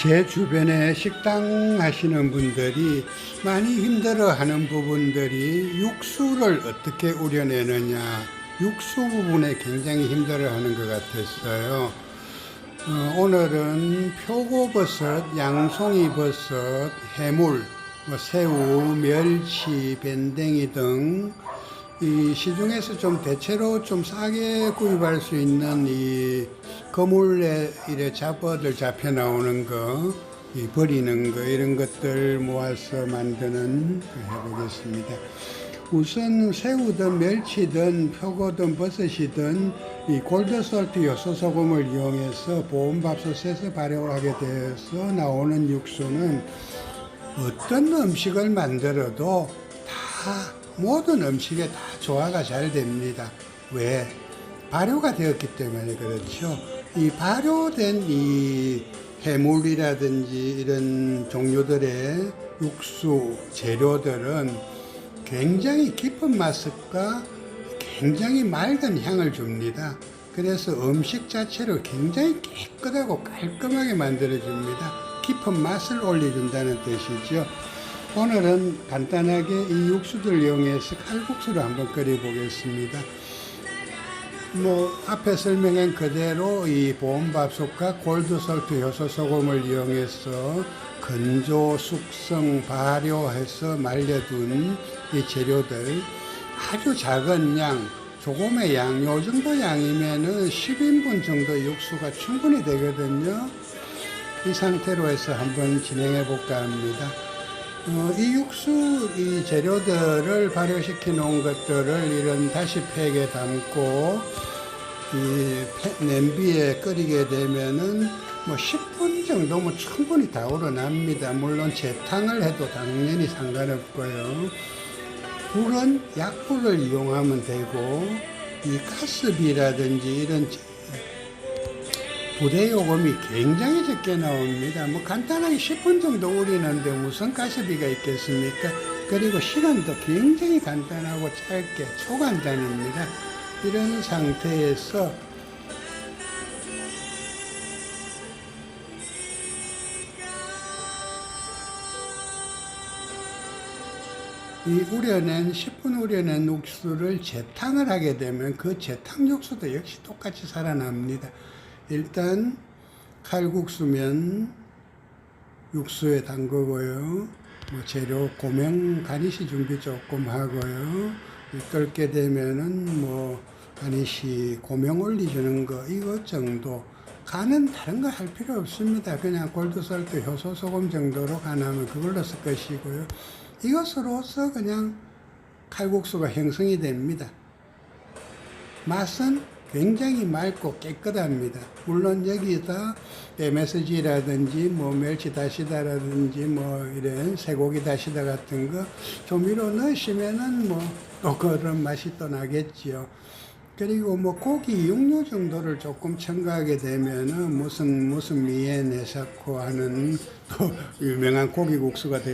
제 주변에 식당 하시는 분들이 많이 힘들어 하는 부분들이 육수를 어떻게 우려내느냐, 육수 부분에 굉장히 힘들어 하는 것 같았어요. 어, 오늘은 표고버섯, 양송이버섯, 해물, 뭐 새우, 멸치, 밴댕이 등 이 시중에서 좀 대체로 좀 싸게 구입할 수 있는 이 거물에 이래 잡어들 잡혀 나오는 거, 이 버리는 거 이런 것들 모아서 만드는 거 해보겠습니다. 우선 새우든 멸치든 표고든 버섯이든 이 골드솔트 요소 소금을 이용해서 보온밥솥에서 발효하게 되어서 나오는 육수는 어떤 음식을 만들어도 다 모든 음식에 다 조화가 잘 됩니다. 왜? 발효가 되었기 때문에 그렇죠. 이 발효된 이 해물이라든지 이런 종류들의 육수 재료들은 굉장히 깊은 맛과 굉장히 맑은 향을 줍니다. 그래서 음식 자체를 굉장히 깨끗하고 깔끔하게 만들어줍니다. 깊은 맛을 올려준다는 뜻이죠. 오늘은 간단하게 이 육수들 이용해서 칼국수를 한번 끓여보겠습니다. 뭐 앞에 설명한 그대로 이 보온밥솥과 골드솔트 효소소금을 이용해서 건조, 숙성, 발효해서 말려둔 이 재료들 아주 작은 양, 조금의 양, 요 정도 양이면은 10인분 정도 육수가 충분히 되거든요. 이 상태로 해서 한번 진행해 볼까 합니다. 어, 이 육수 이 재료들을 발효시켜 놓은 것들을 이런 다시팩에 담고 이 팬- 냄비에 끓이게 되면은 뭐 10분 정도면 충분히 다 우러납니다. 물론 재탕을 해도 당연히 상관없고요. 불은 약불을 이용하면 되고 이 가스비라든지 이런 부대 요금이 굉장히 적게 나옵니다. 뭐 간단하게 10분 정도 우리는데 무슨 가스비가 있겠습니까? 그리고 시간도 굉장히 간단하고 짧게 초간단입니다. 이런 상태에서 이 우려낸 10분 우려낸 육수를 재탕을 하게 되면 그 재탕 육수도 역시 똑같이 살아납니다. 일단 칼국수면 육수에 담그고요. 뭐 재료 고명 가니시 준비 조금 하고요. 끓게 되면은 뭐 가니시 고명 올려주는 거 이것 정도 간은 다른 거 할 필요 없습니다. 그냥 골드솔트 효소 소금 정도로 간하면 그걸로 쓸 것이고요. 이것으로서 그냥 칼국수가 형성이 됩니다. 맛은 굉장히 맑고 깨끗합니다. 물론 여기다 MSG라든지 뭐 멸치 다시다라든지 뭐 이런 쇠고기 다시다 같은 거 조미료 넣으시면은 뭐 또 그런 맛이 또 나겠지요. 그리고 뭐 고기 육류 정도를 조금 첨가하게 되면은 무슨 무슨 미에 네사코 하는 또 유명한 고기 국수가 될